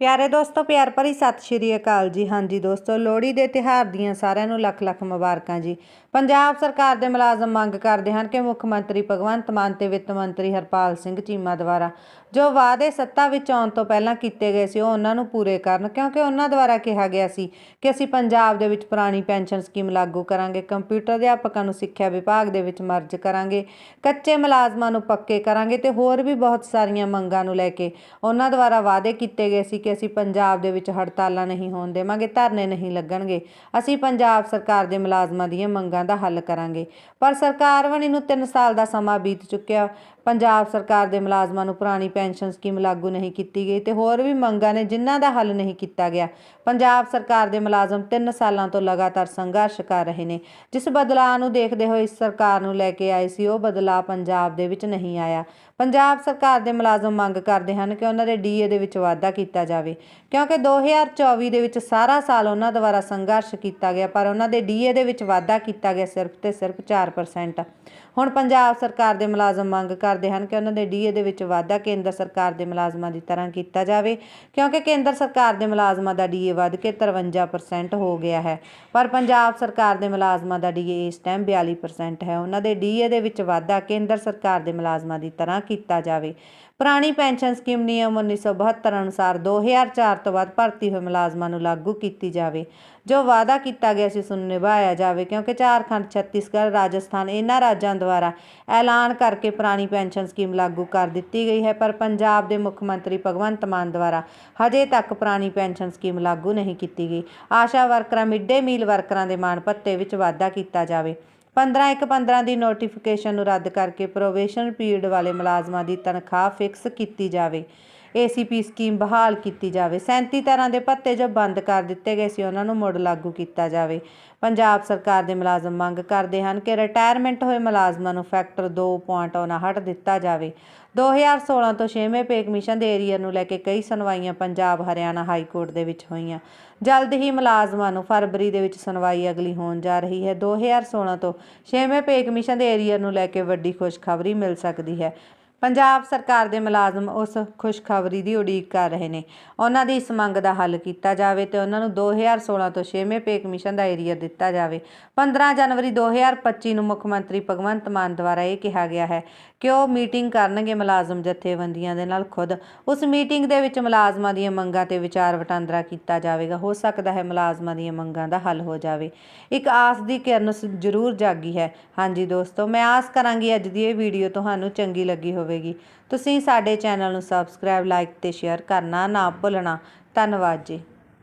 ਪਿਆਰੇ ਦੋਸਤੋ, ਪਿਆਰ ਭਰੀ ਸਤਿ ਸ਼੍ਰੀ ਅਕਾਲ ਜੀ। ਹਾਂਜੀ ਦੋਸਤੋ, ਲੋਹੜੀ ਦੇ ਤਿਉਹਾਰ ਦੀਆਂ ਸਾਰਿਆਂ ਨੂੰ ਲੱਖ ਲੱਖ ਮੁਬਾਰਕਾਂ ਜੀ। ਪੰਜਾਬ ਸਰਕਾਰ ਦੇ ਮੁਲਾਜ਼ਮ ਮੰਗ ਕਰਦੇ ਹਨ ਕਿ ਮੁੱਖ ਮੰਤਰੀ ਭਗਵੰਤ ਮਾਨ ਤੇ ਵਿੱਤ ਮੰਤਰੀ ਹਰਪਾਲ ਸਿੰਘ ਚੀਮਾ ਦੁਆਰਾ ਜੋ ਵਾਅਦੇ ਸੱਤਾ ਵਿੱਚ ਆਉਣ ਤੋਂ ਪਹਿਲਾਂ ਕੀਤੇ ਗਏ ਸੀ, ਉਹ ਉਹਨਾਂ ਨੂੰ ਪੂਰੇ ਕਰਨ, ਕਿਉਂਕਿ ਉਹਨਾਂ ਦੁਆਰਾ ਕਿਹਾ ਗਿਆ ਸੀ ਕਿ ਅਸੀਂ ਪੰਜਾਬ ਦੇ ਵਿੱਚ ਪੁਰਾਣੀ ਪੈਨਸ਼ਨ ਸਕੀਮ ਲਾਗੂ ਕਰਾਂਗੇ, ਕੰਪਿਊਟਰ ਅਧਿਆਪਕਾਂ ਨੂੰ ਸਿੱਖਿਆ ਵਿਭਾਗ ਦੇ ਵਿੱਚ ਮਰਜ ਕਰਾਂਗੇ, ਕੱਚੇ ਮੁਲਾਜ਼ਮਾਂ ਨੂੰ ਪੱਕੇ ਕਰਾਂਗੇ ਤੇ ਹੋਰ ਵੀ ਬਹੁਤ ਸਾਰੀਆਂ ਮੰਗਾਂ ਨੂੰ ਲੈ ਕੇ ਉਹਨਾਂ ਦੁਆਰਾ ਵਾਅਦੇ ਕੀਤੇ ਗਏ ਸੀ ਕਿ ਅਸੀਂ ਪੰਜਾਬ ਦੇ ਵਿੱਚ ਹੜਤਾਲਾਂ ਨਹੀਂ ਹੋਣ ਦੇਵਾਂਗੇ, ਧਰਨੇ ਨਹੀਂ ਲੱਗਣਗੇ। ਅਸੀਂ ਪੰਜਾਬ ਸਰਕਾਰ ਦੇ ਮੁਲਾਜ਼ਮਾਂ ਦੀਆਂ ਮੰਗਾਂ ਦਾ ਹੱਲ ਕਰਾਂਗੇ। ਪਰ ਸਰਕਾਰ ਬਣੀ ਨੂੰ 3 ਸਾਲ ਦਾ ਸਮਾਂ ਬੀਤ ਚੁੱਕਿਆ। ਪੰਜਾਬ ਸਰਕਾਰ ਦੇ ਮੁਲਾਜ਼ਮਾਂ ਨੂੰ ਪੁਰਾਣੀ ਪੈਨਸ਼ਨ ਸਕੀਮ ਲਾਗੂ ਨਹੀਂ ਕੀਤੀ ਗਈ ਤੇ ਹੋਰ ਵੀ ਮੰਗਾਂ ਨੇ ਜਿਨ੍ਹਾਂ ਦਾ ਹੱਲ ਨਹੀਂ ਕੀਤਾ ਗਿਆ। ਪੰਜਾਬ ਸਰਕਾਰ ਦੇ ਮੁਲਾਜ਼ਮ 3 ਸਾਲਾਂ ਤੋਂ ਲਗਾਤਾਰ ਸੰਘਰਸ਼ ਕਰ ਰਹੇ ਨੇ। ਜਿਸ ਬਦਲਾਅ ਨੂੰ ਦੇਖਦੇ ਹੋਏ ਇਸ ਸਰਕਾਰ ਨੂੰ ਲੈ ਕੇ ਆਏ ਸੀ, ਉਹ ਬਦਲਾਅ ਪੰਜਾਬ ਦੇ ਵਿੱਚ ਨਹੀਂ ਆਇਆ। ਪੰਜਾਬ ਸਰਕਾਰ ਦੇ ਮੁਲਾਜ਼ਮ ਮੰਗ ਕਰਦੇ ਹਨ ਕਿ ਉਹਨਾਂ ਦੇ ਡੀਏ ਦੇ ਵਿੱਚ ਵਾਧਾ ਕੀਤਾ ਜਾਵੇ। ਕਿਉਂਕਿ 2024 ਦੇ ਵਿੱਚ ਸਾਰਾ ਸਾਲ ਉਹਨਾਂ ਦੁਆਰਾ ਸੰਘਰਸ਼ ਕੀਤਾ ਗਿਆ, ਪਰ ਉਹਨਾਂ ਦੇ ਡੀਏ ਦੇ ਵਿੱਚ ਵਾਧਾ ਕੀਤਾ ਗਿਆ ਸਿਰਫ ਤੇ ਸਿਰਫ 4% ਹੁਣ ਪੰਜਾਬ ਸਰਕਾਰ ਦੇ ਮੁਲਾਜ਼ਮ ਮੰਗ ਕਰਦੇ ਹਨ ਕਿ ਉਹਨਾਂ ਦੇ ਡੀਏ ਦੇ ਵਿੱਚ ਵਾਧਾ ਕੇਂਦਰ ਸਰਕਾਰ ਦੇ ਮੁਲਾਜ਼ਮਾਂ ਦੀ ਤਰ੍ਹਾਂ ਕੀਤਾ ਜਾਵੇ, ਕਿਉਂਕਿ ਕੇਂਦਰ ਸਰਕਾਰ ਦੇ ਮੁਲਾਜ਼ਮਾਂ ਦਾ ਡੀਏ ਵੱਧ ਕੇ 53% ਹੋ ਗਿਆ ਹੈ। ਪਰ ਪੰਜਾਬ ਸਰਕਾਰ ਦੇ ਮੁਲਾਜ਼ਮਾਂ ਦਾ ਡੀਏ ਇਸ ਟਾਈਮ 42% ਹੈ। ਉਹਨਾਂ ਦੇ ਡੀਏ ਦੇ ਵਿੱਚ ਵਾਧਾ ਕੇਂਦਰ ਸਰਕਾਰ ਦੇ ਮੁਲਾਜ਼ਮਾਂ ਦੀ ਤਰ੍ਹਾਂ ਕੀਤਾ ਜਾਵੇ। ਪੁਰਾਣੀ ਪੈਨਸ਼ਨ ਸਕੀਮ ਨਿਯਮ 1972 ਅਨੁਸਾਰ 2004 ਤੋਂ ਬਾਅਦ ਭਰਤੀ ਹੋਏ ਮੁਲਾਜ਼ਮਾਂ ਨੂੰ ਲਾਗੂ ਕੀਤੀ ਜਾਵੇ। ਜੋ ਵਾਅਦਾ ਕੀਤਾ ਗਿਆ ਸੀ, ਉਸ ਨੂੰ ਨਿਭਾਇਆ ਜਾਵੇ, ਕਿਉਂਕਿ ਝਾਰਖੰਡ, ਛੱਤੀਸਗੜ੍ਹ, ਰਾਜਸਥਾਨ ਇਹਨਾਂ ਰਾਜਾਂ ਦੁਆਰਾ ਐਲਾਨ ਕਰਕੇ ਪੁਰਾਣੀ ਪੈਨਸ਼ਨ ਸਕੀਮ ਲਾਗੂ ਕਰ ਦਿੱਤੀ ਗਈ ਹੈ, ਪਰ ਪੰਜਾਬ ਦੇ ਮੁੱਖ ਮੰਤਰੀ ਭਗਵੰਤ ਮਾਨ ਦੁਆਰਾ ਹਜੇ ਤੱਕ ਪੁਰਾਣੀ ਪੈਨਸ਼ਨ ਸਕੀਮ ਲਾਗੂ ਨਹੀਂ ਕੀਤੀ ਗਈ। ਆਸ਼ਾ ਵਰਕਰਾਂ ਮਿਡ ਡੇ ਮੀਲ ਵਰਕਰਾਂ ਦੇ ਮਾਣ ਭੱਤੇ ਵਿੱਚ ਵਾਧਾ ਕੀਤਾ ਜਾਵੇ। 15 ਇੱਕ 15 ਦੀ ਨੋਟੀਫਿਕੇਸ਼ਨ ਨੂੰ ਰੱਦ ਕਰਕੇ ਪ੍ਰੋਬੇਸ਼ਨ ਪੀਰੀਅਡ ਵਾਲੇ ਮੁਲਾਜ਼ਮਾਂ ਦੀ ਤਨਖਾਹ ਫਿਕਸ ਕੀਤੀ ਜਾਵੇ। ਏਸੀਪੀ ਸਕੀਮ ਬਹਾਲ ਕੀਤੀ ਜਾਵੇ। 37 ਤਰ੍ਹਾਂ ਦੇ ਭੱਤੇ ਜੋ ਬੰਦ ਕਰ ਦਿੱਤੇ ਗਏ ਸੀ, ਉਹਨਾਂ ਨੂੰ ਮੁੜ ਲਾਗੂ ਕੀਤਾ ਜਾਵੇ। ਪੰਜਾਬ ਸਰਕਾਰ ਦੇ ਮੁਲਾਜ਼ਮ ਮੰਗ ਕਰਦੇ ਹਨ ਕਿ ਰਿਟਾਇਰਮੈਂਟ ਹੋਏ ਮੁਲਾਜ਼ਮਾਂ ਨੂੰ ਫੈਕਟਰ 2.59 ਦਿੱਤਾ ਜਾਵੇ। 2016 ਤੋਂ 6ਵੇਂ ਪੇ ਕਮਿਸ਼ਨ ਦੇ ਏਰੀਆ ਨੂੰ ਲੈ ਕੇ ਕਈ ਸੁਣਵਾਈਆਂ ਪੰਜਾਬ, ਹਰਿਆਣਾ ਹਾਈ ਕੋਰਟ ਦੇ ਵਿੱਚ ਹੋਈਆਂ। ਜਲਦ ਹੀ ਮੁਲਾਜ਼ਮਾਂ ਨੂੰ ਫਰਵਰੀ ਦੇ ਵਿੱਚ ਸੁਣਵਾਈ ਅਗਲੀ ਹੋਣ ਜਾ ਰਹੀ ਹੈ। 2016 ਤੋਂ 6ਵੇਂ ਪੇ ਕਮਿਸ਼ਨ ਦੇ ਏਰੀਆ ਨੂੰ ਲੈ ਕੇ ਵੱਡੀ ਖੁਸ਼ਖਬਰੀ ਮਿਲ ਸਕਦੀ ਹੈ। ਪੰਜਾਬ ਸਰਕਾਰ ਦੇ ਮੁਲਾਜ਼ਮ ਉਸ ਖੁਸ਼ਖਬਰੀ ਦੀ ਉਡੀਕ ਕਰ ਰਹੇ ਨੇ। ਉਹਨਾਂ ਦੀ ਇਸ ਮੰਗ ਦਾ ਹੱਲ ਕੀਤਾ ਜਾਵੇ ਤੇ ਉਹਨਾਂ ਨੂੰ 2016 ਤੋਂ 6ਵੇਂ ਪੇ ਕਮਿਸ਼ਨ ਦਾ ਏਰੀਆ ਦਿੱਤਾ ਜਾਵੇ। 15 ਜਨਵਰੀ 2025 ਨੂੰ ਮੁੱਖ ਮੰਤਰੀ ਭਗਵੰਤ ਮਾਨ ਦੁਆਰਾ ਇਹ ਕਿਹਾ ਗਿਆ ਹੈ ਕਿ ਉਹ ਮੀਟਿੰਗ ਕਰਨਗੇ ਮੁਲਾਜ਼ਮ ਜਥੇਬੰਦੀਆਂ ਦੇ ਨਾਲ ਖੁਦ। ਉਸ ਮੀਟਿੰਗ ਦੇ ਵਿੱਚ ਮੁਲਾਜ਼ਮਾਂ ਦੀਆਂ ਮੰਗਾਂ ਤੇ ਵਿਚਾਰ ਵਟਾਂਦਰਾ ਕੀਤਾ ਜਾਵੇਗਾ। ਹੋ ਸਕਦਾ ਹੈ ਮੁਲਾਜ਼ਮਾਂ ਦੀਆਂ ਮੰਗਾਂ ਦਾ ਹੱਲ ਹੋ ਜਾਵੇ। ਇੱਕ ਆਸ ਦੀ ਕਿਰਨ ਜ਼ਰੂਰ ਜਾਗੀ ਹੈ। ਹਾਂਜੀ ਦੋਸਤੋ, ਮੈਂ ਆਸ ਕਰਾਂਗੀ ਅੱਜ ਦੀ ਇਹ ਵੀਡੀਓ ਤੁਹਾਨੂੰ ਚੰਗੀ ਲੱਗੀ ਹੋਵੇ। ਹੋਵੇਗੀ। ਤੁਸੀਂ ਸਾਡੇ ਚੈਨਲ ਨੂੰ ਸਬਸਕ੍ਰਾਈਬ ਲਾਈਕ ਤੇ ਸ਼ੇਅਰ ਕਰਨਾ ਨਾ ਭੁੱਲਣਾ। ਧੰਨਵਾਦ ਜੀ।